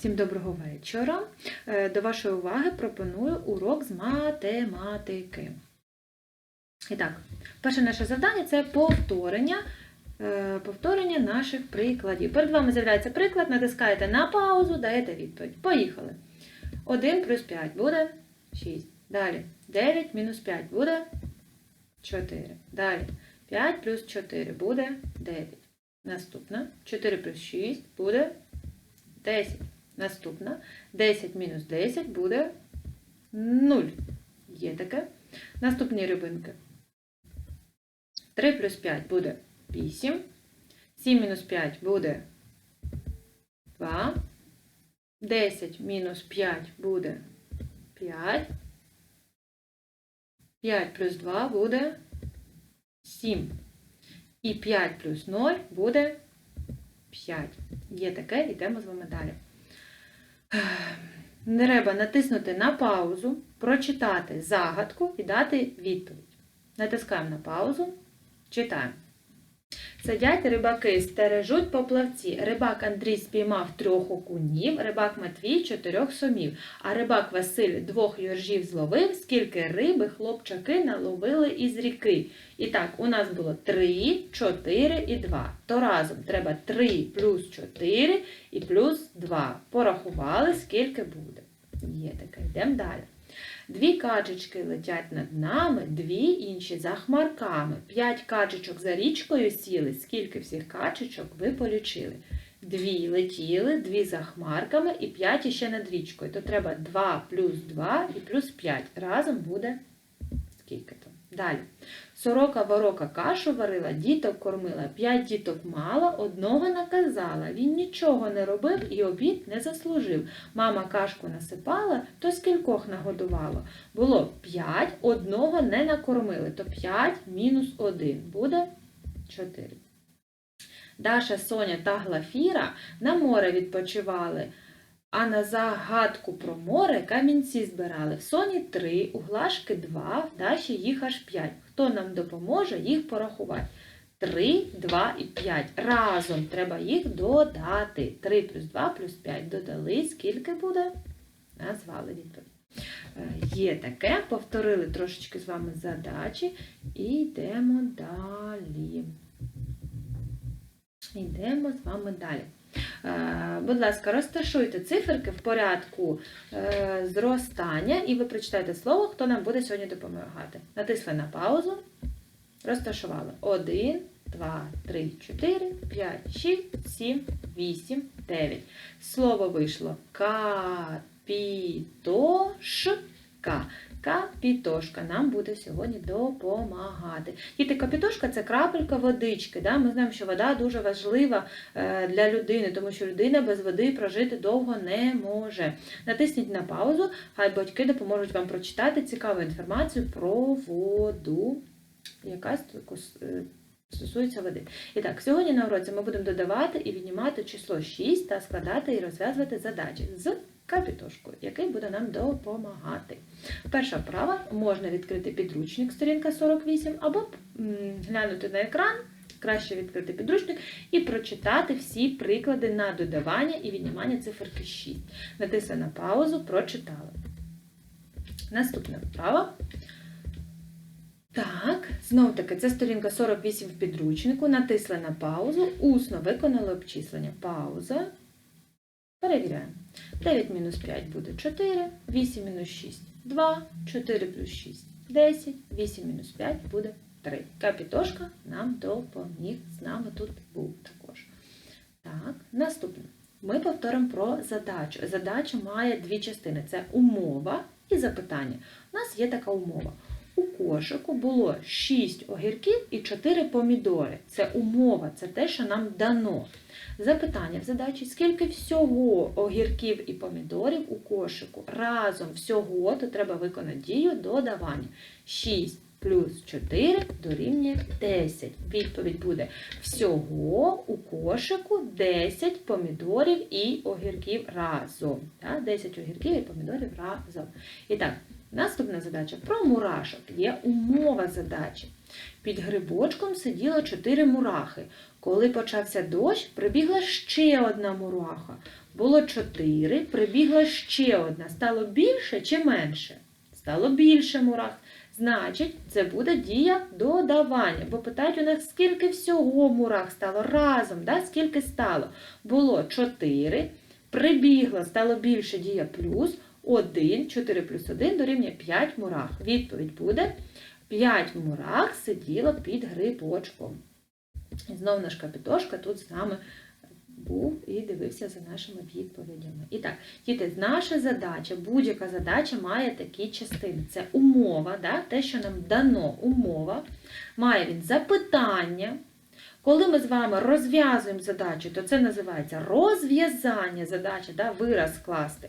Всім доброго вечора. Е, До вашої уваги пропоную урок з математики. І так, перше наше завдання це повторення, е, повторення наших прикладів. Перед вами з'являється приклад, натискаєте на паузу, даєте відповідь. Поїхали. 1 плюс 5 буде 6. Далі 9 мінус 5 буде 4. Далі 5 плюс 4 буде 9. Наступна 4 плюс 6 буде 10. Наступна 10 мінус 10 буде 0. Є таке. Наступні рибинки. 3 плюс 5 буде 8. 7 мінус 5 буде 2. 10 мінус 5 буде 5. 5 плюс 2 буде 7. І 5 плюс 0 буде 5. Є таке, йдемо з вами далі. Не треба натиснути на паузу, прочитати загадку і дати відповідь. Натискаємо на паузу, читаємо. Сидять рибаки, стережуть поплавці. Рибак Андрій спіймав трьох окунів, рибак Матвій чотирьох сомів, а рибак Василь двох йоржів зловив, скільки риби хлопчаки наловили із ріки. І так, у нас було 3, 4 і 2. То разом треба 3 плюс 4 і плюс 2. Порахували, скільки буде. Є таке, йдемо далі. Дві качечки летять над нами, дві інші за хмарками. П'ять качечок за річкою сіли. Скільки всіх качечок ви полічили? Дві летіли, дві за хмарками і п'ять іще над річкою. То треба 2 плюс 2 і плюс 5. Разом буде скільки? Далі. Сорока ворока кашу варила, діток кормила, п'ять діток мала, одного наказала. Він нічого не робив і обід не заслужив. Мама кашку насипала, то скількох нагодувала. Було п'ять, одного не накормили, то п'ять мінус один буде чотири. Даша, Соня та Глафіра на море відпочивали. А на загадку про море камінці збирали. В Соні три, у Глашки два, в Даші їх аж п'ять. Хто нам допоможе їх порахувати? 3, 2 і 5. Разом треба їх додати. 3 плюс 2 плюс 5 додали. Скільки буде? Назвали відповідь. Е, Є таке. Повторили трошечки з вами задачі. І йдемо далі. Йдемо з вами далі. Е, Будь ласка, розташуйте циферки в порядку е, зростання, і ви прочитаєте слово, хто нам буде сьогодні допомагати. Натисли на паузу, розташували 1, 2, 3, 4, 5, 6, 7, 8, 9. Слово вийшло капітошка. Капітошка нам буде сьогодні допомагати. Діти, капітошка це крапелька водички. Да? Ми знаємо, що вода дуже важлива е, для людини, тому що людина без води прожити довго не може. Натисніть на паузу, хай батьки допоможуть вам прочитати цікаву інформацію про воду, яка е, стосується води. І так, сьогодні на уроці ми будемо додавати і віднімати число 6 та складати і розв'язувати задачі з капітошкою, який буде нам допомагати. Перша вправа можна відкрити підручник, сторінка 48, або глянути на екран, краще відкрити підручник і прочитати всі приклади на додавання і віднімання циферки 6. Натисли на паузу, прочитали. Наступна вправа. Так, знов таки, це сторінка 48 в підручнику. Натисли на паузу, усно виконали обчислення. Пауза. Перевіряємо. 9 мінус 5 буде 4, 8 мінус 6 2, 4 плюс 6 10, 8 мінус 5 буде 3. Капітошка нам допоміг, з нами тут був також. Так, наступне. Ми повторимо про задачу. Задача має дві частини: це умова і запитання. У нас є така умова. У кошику було 6 огірків і 4 помідори. Це умова, це те, що нам дано. Запитання в задачі, скільки всього огірків і помідорів у кошику. Разом всього, то треба виконати дію додавання. 6 плюс 4 дорівнює 10. Відповідь буде всього у кошику 10 помідорів і огірків разом. 10 огірків і помідорів разом. І так, наступна задача про мурашок. Є умова задачі. Під грибочком сиділо 4 мурахи. Коли почався дощ, прибігла ще одна мураха. Було 4, прибігла ще одна. Стало більше чи менше? Стало більше мурах. Значить, це буде дія додавання. Бо питають у нас, скільки всього мурах стало разом, да? скільки стало? Було 4, прибігло, стало більше дія плюс 1, 4 плюс 1 дорівнює 5 мурах. Відповідь буде 5 мурах сиділо під грибочком. І знову наш капітошка тут з нами був і дивився за нашими відповідями. І так, діти, наша задача, будь-яка задача має такі частини. Це умова, да? те, що нам дано умова, має він запитання. Коли ми з вами розв'язуємо задачу, то це називається розв'язання задачі, да? вираз скласти.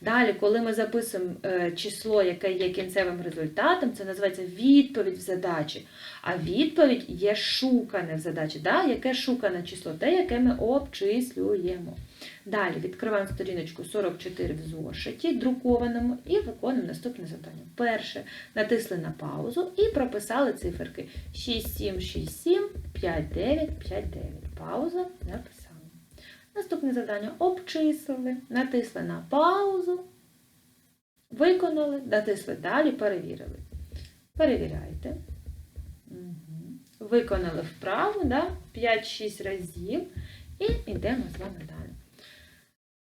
Далі, коли ми записуємо е, число, яке є кінцевим результатом, це називається відповідь в задачі. А відповідь є шукане в задачі. Да? Яке шукане число? Те, яке ми обчислюємо. Далі відкриваємо сторіночку 44 в зошиті, друкованому, і виконуємо наступне завдання. Перше, натисли на паузу і прописали циферки 6, 7, 6, 7, 5, 9, 5, 9. Пауза записали. Наступне завдання обчислили, натисли на паузу, виконали, натисли далі, перевірили. Перевіряйте. Виконали вправу да? 5-6 разів і йдемо з вами далі.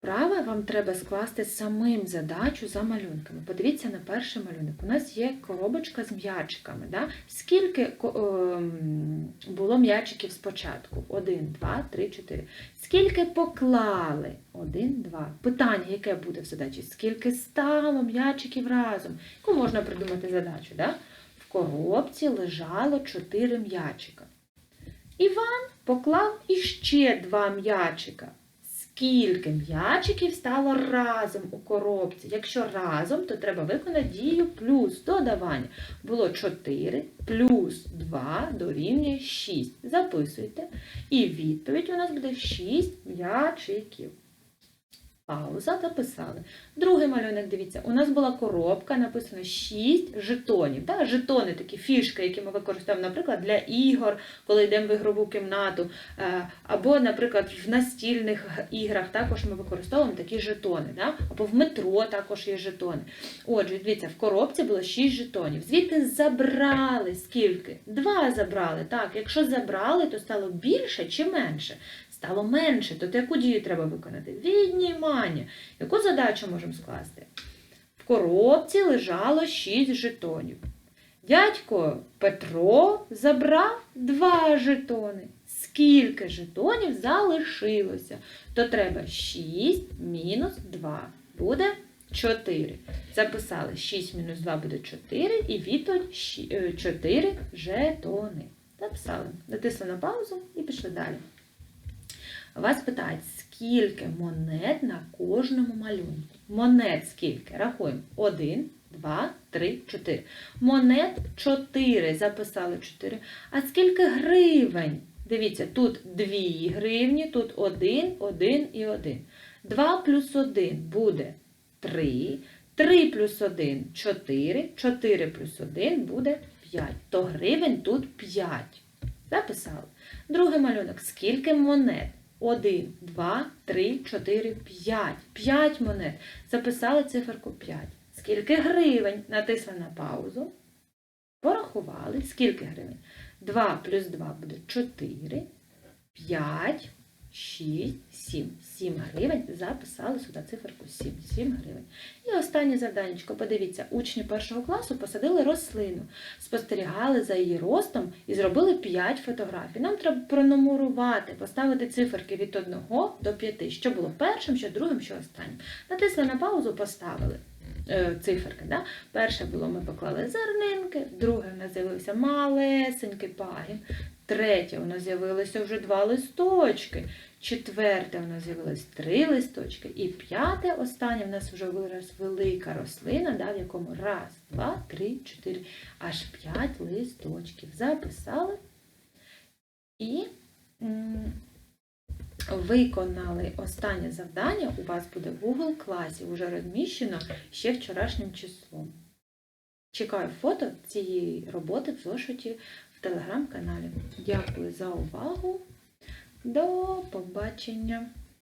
Вправа вам треба скласти самим задачу за малюнками. Подивіться на перший малюнок. У нас є коробочка з м'ячиками. Да? Скільки ем, було м'ячиків спочатку? Один, два, три, чотири. Скільки поклали? Один, два. Питання, яке буде в задачі? Скільки стало м'ячиків разом? Яку можна придумати задачу? Да? В коробці лежало чотири м'ячика. Іван поклав іще два м'ячика. Скільки м'ячиків стало разом у коробці? Якщо разом, то треба виконати дію плюс додавання. Було 4 плюс 2 дорівнює 6. Записуйте. І відповідь у нас буде 6 м'ячиків. Пауза записали. Другий малюнок, дивіться, у нас була коробка, написано 6 жетонів. Да? Жетони такі фішки, які ми використовуємо, наприклад, для ігор, коли йдемо в ігрову кімнату. Е, Або, наприклад, в настільних іграх також ми використовуємо такі жетони. Да? Або в метро також є жетони. Отже, дивіться, в коробці було 6 жетонів. Звідти забрали скільки? Два забрали. Так, якщо забрали, то стало більше чи менше? Стало менше, то яку дію треба виконати? Віднімання. Яку задачу можемо скласти? В коробці лежало 6 жетонів. Дядько Петро забрав 2 жетони. Скільки жетонів залишилося? То треба 6 мінус 2. Буде 4. Записали 6 мінус 2 буде 4, і відповідь е, 4 жетони. Записали. Натисли на паузу і пішли далі. Вас питають, скільки монет на кожному малюнку. Монет скільки? Рахуємо. 1, 2, 3, 4. Монет 4. Записали 4. А скільки гривень? Дивіться, тут 2 гривні, тут 1, 1 і 1. 2 плюс 1 буде 3. 3 плюс 1 4. 4 плюс 1 буде 5. То гривень тут 5. Записали. Другий малюнок. Скільки монет? 1, 2, 3, 4, 5. 5 монет. Записали циферку 5. Скільки гривень? Натисли на паузу. Порахували. Скільки гривень? 2 плюс 2 буде 4, 5, 6, 7. 7 гривень. Записали сюди циферку 7. 7 гривень. І останнє завданнячко. Подивіться, учні першого класу посадили рослину, спостерігали за її ростом і зробили 5 фотографій. Нам треба пронумерувати, поставити циферки від 1 до 5. Що було першим, що другим, що останнім. Натисли на паузу, поставили е, циферки. Да? Перше було, ми поклали зернинки, друге в нас з'явився малесенький пагін, третє у нас з'явилося вже два листочки, четверте у нас з'явилось три листочки, і п'яте, останнє в нас вже вираз велика рослина, да, в якому раз, два, три, чотири, аж п'ять листочків. Записали і виконали останнє завдання. У вас буде в Google класі, вже розміщено ще вчорашнім числом. Чекаю фото цієї роботи в зошиті телеграм-каналі. Дякую за увагу. До побачення!